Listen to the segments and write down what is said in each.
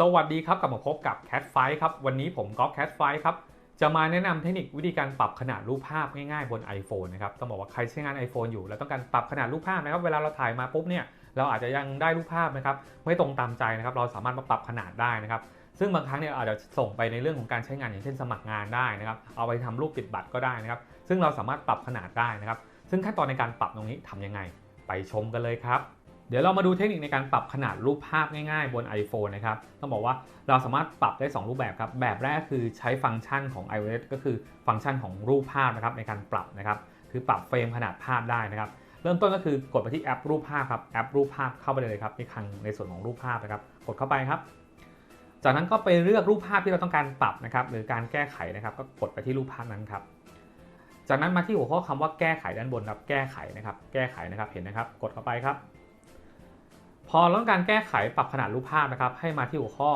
สวัสดีครับกลับมาพบกับ Cat f i ครับวันนี้ผมก๊อฟ Cat f i ครับจะมาแนะนำเทคนิควิธีการปรับขนาดรูปภาพง่ายๆ บน iPhone นะครับต้องบอกว่าใครใช้งาน iPhone อยู่ แล้วต้องการปรับขนาดรูปภาพนะครับเวลาเราถ่ายมาปุ๊บเนี่ยเราอาจจะยังได้รูปภาพนะครับไม่ตรงตามใจนะครับเราสามารถมาปรับขนาดได้นะครับซึ่งบางครั้งเนี่ยอาจจะส่งไปในเรื่องของการใช้งานอย่างเช่นสมัครงานได้นะครับเอาไปทำรูปติดบัตรก็ได้นะครับซึ่งเราสามารถปรับขนาดได้นะครับซึ่งขั้นตอนในการปรับตรงนี้ทำยังไง ไปชมกันเลยครับ เดี๋ยวเรามาดูเทคนิคในการปรับขนาดรูปภาพง่ายๆ บน iPhone นะครับ ต้องบอกว่าเราสามารถปรับได้ 2 รูปแบบครับ แบบแรกคือใช้ฟังก์ชันของ iOS ก็คือฟังก์ชันของรูปภาพนะครับในการปรับนะครับ คือปรับเฟรมขนาดภาพได้นะครับ เริ่มต้นก็คือกดไปที่แอปรูปภาพครับ แอปรูปภาพเข้าไปเลยครับที่คลังในส่วนของรูปภาพนะครับ กดเข้าไปครับ จากนั้นก็ไปเลือกรูปภาพที่เราต้องการปรับนะครับ หรือการแก้ไขนะครับ ก็กดไปที่รูปภาพนั้นครับจากนั้นมาที่หัวข้อคำว่าแก้ไขด้านบนครับ แก้ไขนะครับ แก้ไขนะครับ เห็นนะครับ กดเข้าไปครับ อเราต้องการแก้ไขปรับขนาดรูปภาพนะครับ ให้มาที่หัวข้อ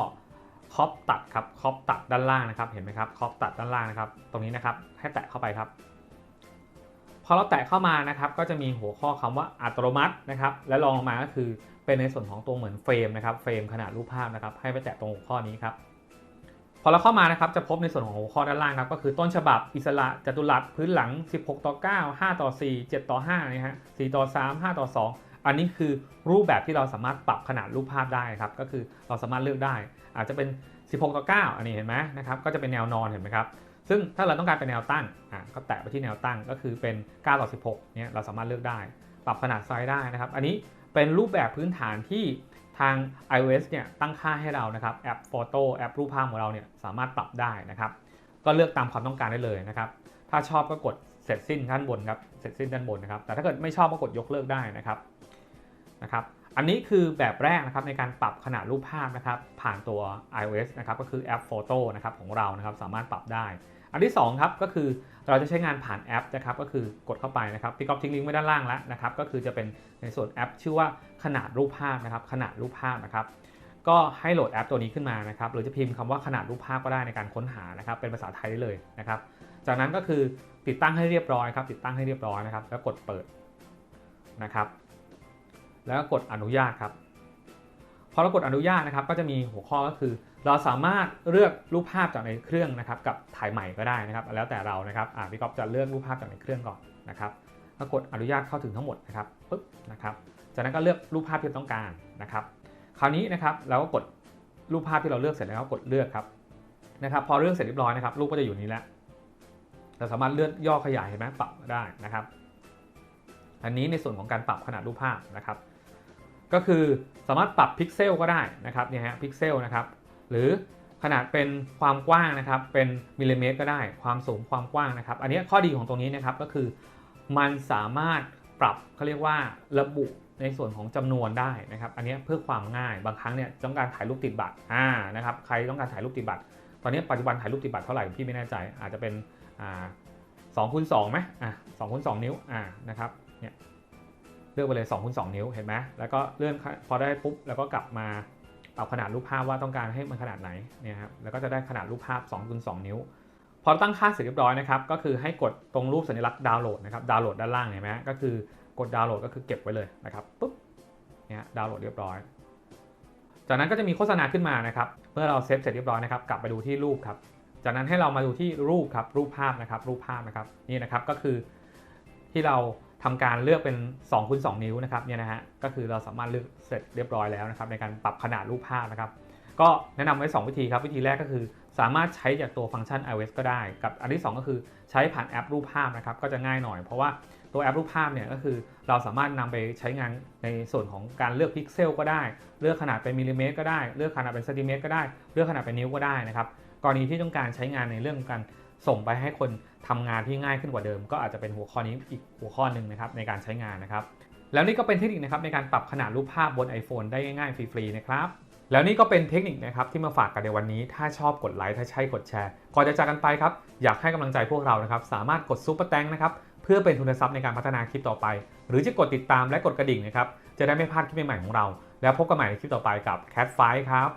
ครอปตัดครับครอปตัดด้านล่างนะครับ เห็นไหมครับครอปตัดด้านล่างนะครับ ตรงนี้นะครับ ให้แตะเข้าไปครับ พอเราแตะเข้ามานะครับ ก็จะมีหัวข้อคำว่าอัตโนมัตินะครับ และรองลงมาก็คือเป็นในส่วนของตัวเหมือนเฟรมนะครับ เฟรมขนาดรูปภาพนะครับ ให้ไปแตะตรงหัวข้อนี้ครับ พอเราเข้ามานะครับ จะพบในส่วนของหัวข้อด้านล่างครับ ก็คือต้นฉบับอิสระจัตุรัสพื้นหลัง 16 ต่อ 9 5 ต่อ 4 7 ต่อ5นะฮะ4ต่อ 3 5 ต่อ 2 อันนี้คือรูปแบบที่เราสามารถปรับขนาดรูปภาพได้ครับ ก็คือเราสามารถเลือกได้ อาจจะเป็น 16 ต่อ 9 อันนี้เห็นไหมนะครับ ก็จะเป็นแนวนอนเห็นไหมครับ ซึ่งถ้าเราต้องการเป็นแนวตั้งอะก็แตะไปที่แนวตั้งก็คือเป็น 9 ต่อ 16 เนี่ยเราสามารถเลือกได้ ปรับขนาดไซส์ได้นะครับ อันนี้เป็นรูปแบบพื้นฐานที่ทาง iOS เนี่ยตั้งค่าให้เรานะครับแอป Photo แอปรูปภาพของเราเนี่ยสามารถปรับได้นะครับ ก็เลือกตามความต้องการได้เลยนะครับ ถ้าชอบก็กดเสร็จสิ้นด้านบนครับ เสร็จสิ้นด้านบนนะครับ แต่ถ้าเกิดไม่ชอบก็กดยกเลิกได้นะครับ นะครับอันนี้คือแบบแรกนะครับในการปรับขนาดรูปภาพนะครับผ่านตัว iOS นะครับก็คือแอป Photo นะครับของเรานะครับสามารถปรับได้ อันที่2ครับก็คือเราจะใช้งานผ่านแอปนะครับก็คือกดเข้าไปนะครับพี่ก๊อฟทิ้งลิงก์ไว้ด้านล่างแล้วนะครับก็คือจะเป็นในส่วนแอป ชื่อว่าขนาดรูปภาพนะครับขนาดรูปภาพนะครับก็ให้โหลดแอปตัวนี้ขึ้นมานะครับหรือจะพิมพ์คำว่าขนาดรูปภาพก็ได้ในการค้นหานะครับเป็นภาษาไทยได้เลยนะครับจากนั้นก็คือติดตั้งให้เรียบร้อยครับติดตั้งให้เรียบร้อยนะครับแล้วกดเปิดนะครับ แล้วก็กดอนุญาตครับ พอเรากดอนุญาตนะครับ ก็จะมีหัวข้อก็คือ เราสามารถเลือกรูปภาพจากในเครื่องนะครับ กับถ่ายใหม่ก็ได้นะครับ แล้วแต่เรานะครับอ่าพี่ก๊อฟจะเลือกรูปภาพจากในเครื่องก่อนนะครับแล้วกดอนุญาตเข้าถึงทั้งหมดนะครับปึ๊บนะครับ จากนั้นก็เลือกรูปภาพที่ต้องการนะครับ คราวนี้นะครับเราก็กดรูปภาพที่เราเลือกเสร็จแล้วก็กดเลือกครับนะครับ พอเลือกเสร็จเรียบร้อยนะครับรูปก็จะอยู่นี้แล้วเราสามารถเลื่อนย่อขยายเห็นไหมปรับได้นะครับ อันนี้ในส่วนของการปรับขนาดรูปภาพนะครับ ก็คือสามารถปรับพิกเซลก็ได้นะครับเนี่ยฮะพิกเซลนะครับหรือขนาดเป็นความกว้างนะครับเป็นมิลลิเมตรก็ได้ความสูงความกว้างนะครับ อันนี้ข้อดีของตรงนี้นะครับก็คือ มันสามารถปรับเขาเรียกว่าระบุในส่วนของจำนวนได้นะครับ อันนี้เพื่อความง่ายบางครั้งเนี่ยต้องการถ่ายรูปติดบัตรอ่านะครับใครต้องการถ่ายรูปติดบัตร ตอนนี้ปัจจุบันถ่ายรูปติดบัตรเท่าไหร่พี่ไม่แน่ใจอาจจะเป็นอ่าสองคูณสองไหมอ่าสองคูณสองนิ้วอ่านะครับเนี่ย ลือกไปเลย2คูณ2นิ้วเห็นไหมแล้วก็เลื่อนพอได้ปุ๊บแล้วก็กลับมาปรับขนาดรูปภาพว่าต้องการให้มันขนาดไหนเนี่ยครับแล้วก็จะได้ขนาดรูปภาพ2คูณ2นิ้ว พอตั้งค่าเสร็จเรียบร้อยนะครับก็คือให้กดตรงรูปสัญลักษณ์ดาวน์โหลดนะครับดาวน์โหลดด้านล่างเห็นไหมก็คือกดดาวน์โหลดก็คือเก็บไว้เลยนะครับปุ๊บเนี่ยดาวน์โหลดเรียบร้อย จากนั้นก็จะมีโฆษณาขึ้นมานะครับเมื่อเราเซฟเสร็จเรียบร้อยนะครับกลับไปดูที่รูปครับจากนั้นให้เรามาดูที่รูปครับรูปภาพนะครับรูปภาพนะครับนี่นะครับก็คือที่เรา ทำการเลือกเป็น2คูณ2นิ้วนะครับเนี่ยนะฮะก็คือเราสามารถเลือกเสร็จเรียบร้อยแล้วนะครับในการปรับขนาดรูปภาพนะครับ ก็แนะนำไว้ 2 วิธีครับ วิธีแรกก็คือสามารถใช้จากตัวฟังก์ชัน iOS ก็ได้ กับอันที่ 2 ก็คือใช้ผ่านแอปรูปภาพนะครับก็จะง่ายหน่อยเพราะว่าตัวแอปรูปภาพเนี่ยก็คือเราสามารถนำไปใช้งานในส่วนของการเลือกพิกเซลก็ได้ เลือกขนาดเป็นมิลลิเมตรก็ได้ เลือกขนาดเป็นเซนติเมตรก็ได้ เลือกขนาดเป็นนิ้วก็ได้นะครับกรณีที่ต้องการใช้งานในเรื่องการ ส่งไปให้คนทำงานที่ง่ายขึ้นกว่าเดิม ก็อาจจะเป็นหัวข้อนี้อีกหัวข้อหนึ่งนะครับในการใช้งานนะครับ แล้วนี่ก็เป็นเทคนิคนะครับในการปรับขนาดรูปภาพบน iPhone ได้ง่ายๆฟรีๆนะครับแล้วนี่ก็เป็นเทคนิคนะครับที่มาฝากกันในวันนี้ ถ้าชอบกดไลค์ถ้าใช่กดแชร์ก่อนจะจากกันไปครับอยากให้กำลังใจพวกเรานะครับสามารถกดซุปเปอร์แตงนะครับเพื่อเป็นทุนทรัพย์ในการพัฒนาคลิปต่อไป หรือจะกดติดตามและกดกระดิ่งนะครับจะได้ไม่พลาดคลิปใหม่ๆของเรา แล้วพบกันใหม่ในคลิปต่อไปกับ Cat f i ครับ